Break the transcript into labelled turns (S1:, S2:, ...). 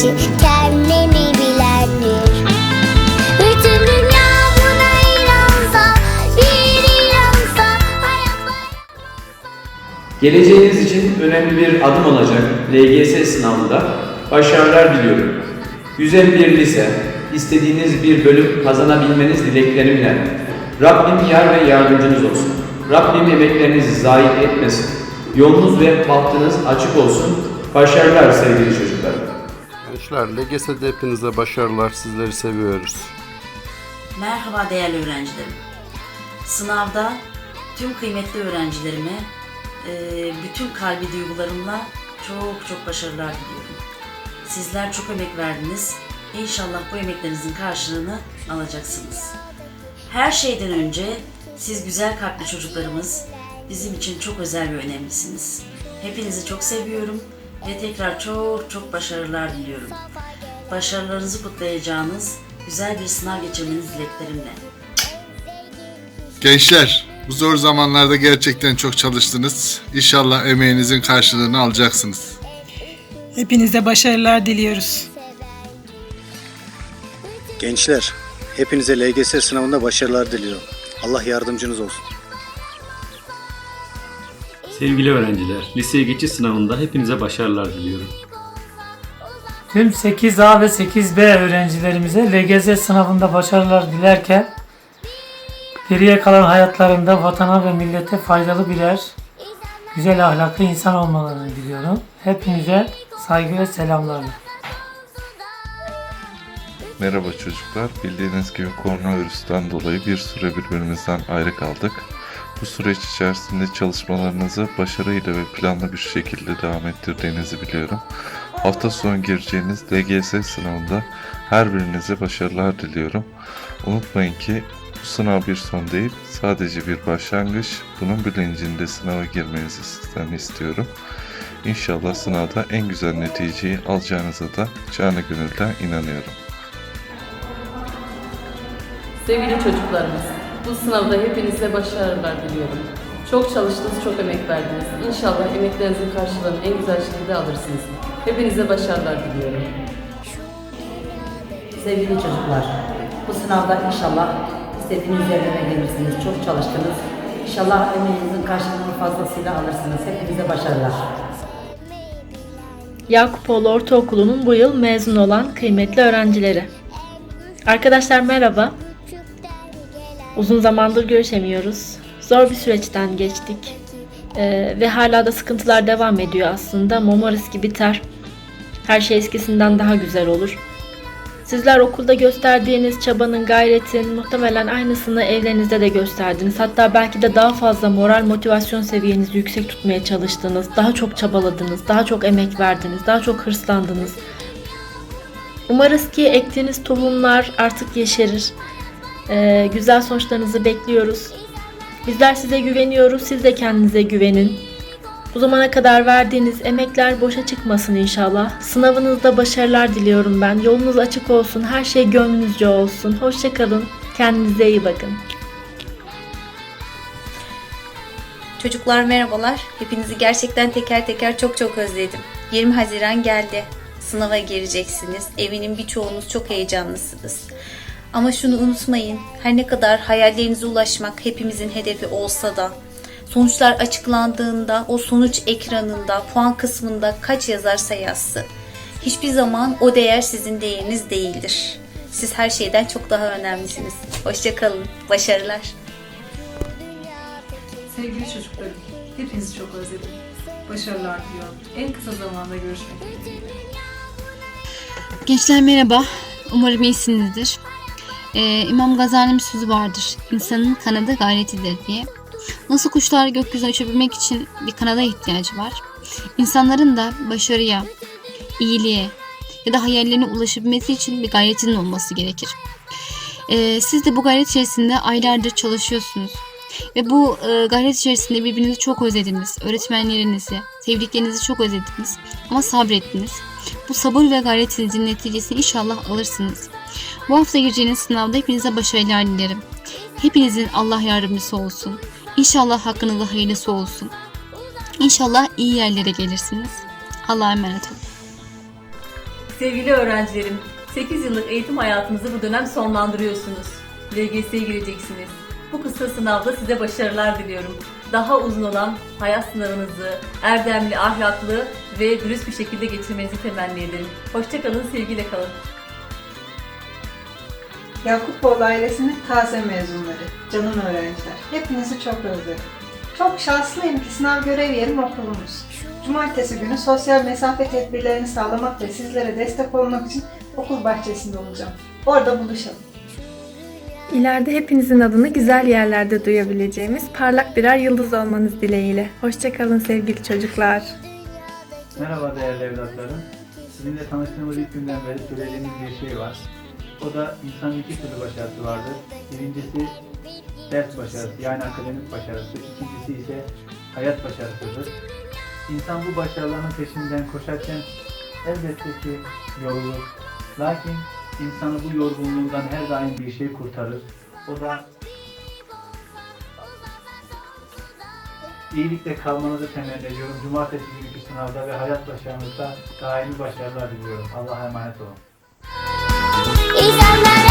S1: kişi kendini bilendir. Bütün dünya buna inansa, bir inansa,
S2: Geleceğiniz için önemli bir adım olacak LGS sınavında başarılar diliyorum. Güzel bir lise, istediğiniz bir bölüm kazanabilmeniz dileklerimle. Rabbim yar ve yardımcınız olsun. Rabbim emeklerinizi zayi etmesin. Yolunuz ve bahtınız açık olsun. Başarılar sevgili çocuklar.
S3: Gençler, LGS'de hepinize başarılar. Sizleri seviyoruz.
S4: Merhaba değerli öğrencilerim. Sınavda tüm kıymetli öğrencilerime eee, bütün kalbi duygularımla çok çok başarılar diliyorum. Sizler çok emek verdiniz. İnşallah bu emeklerinizin karşılığını alacaksınız. Her şeyden önce siz güzel kalpli çocuklarımız bizim için çok özel ve önemlisiniz. Hepinizi çok seviyorum ve tekrar çok çok başarılar diliyorum. Başarılarınızı kutlayacağınız güzel bir sınav geçirmeniz dileklerimle.
S5: Gençler, bu zor zamanlarda gerçekten çok çalıştınız. İnşallah emeğinizin karşılığını alacaksınız.
S6: Hepinize başarılar diliyoruz.
S7: Gençler, hepinize LGS sınavında başarılar diliyorum. Allah yardımcınız olsun.
S8: Sevgili öğrenciler, liseye geçiş sınavında hepinize başarılar diliyorum.
S9: Tüm 8A ve 8B öğrencilerimize LGS sınavında başarılar dilerken geriye kalan hayatlarında vatana ve millete faydalı birer güzel ahlaklı insan olmalarını diliyorum. Hepinize saygı ve selamlarla.
S10: Merhaba çocuklar. Bildiğiniz gibi koronavirüsten dolayı bir süre birbirimizden ayrı kaldık. Bu süreç içerisinde çalışmalarınızı başarıyla ve planlı bir şekilde devam ettirdiğinizi biliyorum. Hafta sonu gireceğiniz LGS sınavında her birinize başarılar diliyorum. Unutmayın ki bu sınav bir son değil, sadece bir başlangıç. Bunun bilincinde sınava girmenizi sizden istiyorum. İnşallah sınavda en güzel neticeyi alacağınıza da canı gönülden inanıyorum.
S11: Sevgili çocuklarımız, bu sınavda hepinize başarılar diliyorum. Çok çalıştınız, çok emek verdiniz. İnşallah emeklerinizin karşılığını en güzel şekilde alırsınız. Hepinize başarılar diliyorum.
S12: Sevgili çocuklar, bu sınavda inşallah istediğiniz yerlere gelirsiniz. Çok çalıştınız. İnşallah emeğinizin karşılığını fazlasıyla alırsınız. Hepinize başarılar.
S13: Yakupoğlu Ortaokulu'nun bu yıl mezun olan kıymetli öğrencileri. Arkadaşlar merhaba. Uzun zamandır görüşemiyoruz. Zor bir süreçten geçtik. Ee, ve hala da sıkıntılar devam ediyor aslında. ama Umarız ki biter. Her şey eskisinden daha güzel olur. Sizler okulda gösterdiğiniz çabanın, gayretin muhtemelen aynısını evlerinizde de gösterdiniz. Hatta belki de daha fazla moral motivasyon seviyenizi yüksek tutmaya çalıştınız. Daha çok çabaladınız, daha çok emek verdiniz, daha çok hırslandınız. Umarız ki ektiğiniz tohumlar artık yeşerir. Ee, güzel sonuçlarınızı bekliyoruz. Bizler size güveniyoruz, siz de kendinize güvenin. Bu zamana kadar verdiğiniz emekler boşa çıkmasın inşallah. Sınavınızda başarılar diliyorum ben. Yolunuz açık olsun, her şey gönlünüzce olsun. Hoşçakalın, kendinize iyi bakın.
S14: Çocuklar merhabalar. Hepinizi gerçekten teker teker çok çok özledim. 20 Haziran geldi. Sınava gireceksiniz. Eminim birçoğunuz çok heyecanlısınız. Ama şunu unutmayın. Her ne kadar hayallerinize ulaşmak hepimizin hedefi olsa da sonuçlar açıklandığında o sonuç ekranında puan kısmında kaç yazarsa yazsın. Hiçbir zaman o değer sizin değeriniz değildir. Siz her şeyden çok daha önemlisiniz. Hoşçakalın. Başarılar.
S11: Sevgili çocuklarım, hepinizi çok özledim. Başarılar diliyorum. En kısa zamanda görüşmek dileğiyle.
S13: Gençler merhaba. Umarım iyisinizdir. Ee, İmam Gazali'nin sözü vardır. İnsanın kanadı gayretidir diye. Nasıl kuşlar gökyüzüne uçabilmek için bir kanada ihtiyacı var. İnsanların da başarıya, iyiliğe ya da hayallerine ulaşabilmesi için bir gayretinin olması gerekir. Ee, siz de bu gayret içerisinde aylardır çalışıyorsunuz. Ve bu e, gayret içerisinde birbirinizi çok özlediniz. Öğretmenlerinizi, sevdiklerinizi çok özlediniz. Ama sabrettiniz. Bu sabır ve gayretinizin neticesini inşallah alırsınız. Bu hafta gireceğiniz sınavda hepinize başarılar dilerim. Hepinizin Allah yardımcısı olsun.
S15: İnşallah hakkınızda hayırlısı olsun. İnşallah iyi yerlere gelirsiniz. Allah'a emanet olun.
S16: Sevgili öğrencilerim, 8 yıllık eğitim hayatınızı bu dönem sonlandırıyorsunuz. LGS'ye gireceksiniz. Bu kısa sınavda size başarılar diliyorum. Daha uzun olan hayat sınavınızı erdemli, ahlaklı ve dürüst bir şekilde geçirmenizi temenni ederim. Hoşçakalın, sevgiyle kalın.
S17: Yakupoğlu ailesinin taze mezunları, canım öğrenciler. Hepinizi çok özledim. Çok şanslıyım ki sınav görev yerim okulumuz. Cumartesi günü sosyal mesafe tedbirlerini sağlamak ve sizlere destek olmak için okul bahçesinde olacağım. Orada buluşalım.
S18: İleride hepinizin adını güzel yerlerde duyabileceğimiz parlak birer yıldız olmanız dileğiyle. Hoşçakalın sevgili çocuklar.
S19: Merhaba değerli evlatlarım. Sizinle tanıştığımız ilk günden beri söylediğimiz bir şey var. O da insanın iki türlü başarısı vardır. Birincisi ders başarısı yani akademik başarısı. İkincisi ise hayat başarısıdır. İnsan bu başarıların peşinden koşarken elbette ki yorulur. Lakin insanı bu yorgunluğundan her daim bir şey kurtarır. O da iyilikle kalmanızı temenni ediyorum. Cumartesi günkü sınavda ve hayat başarınızda daimi başarılar diliyorum. Allah'a emanet olun. いざなら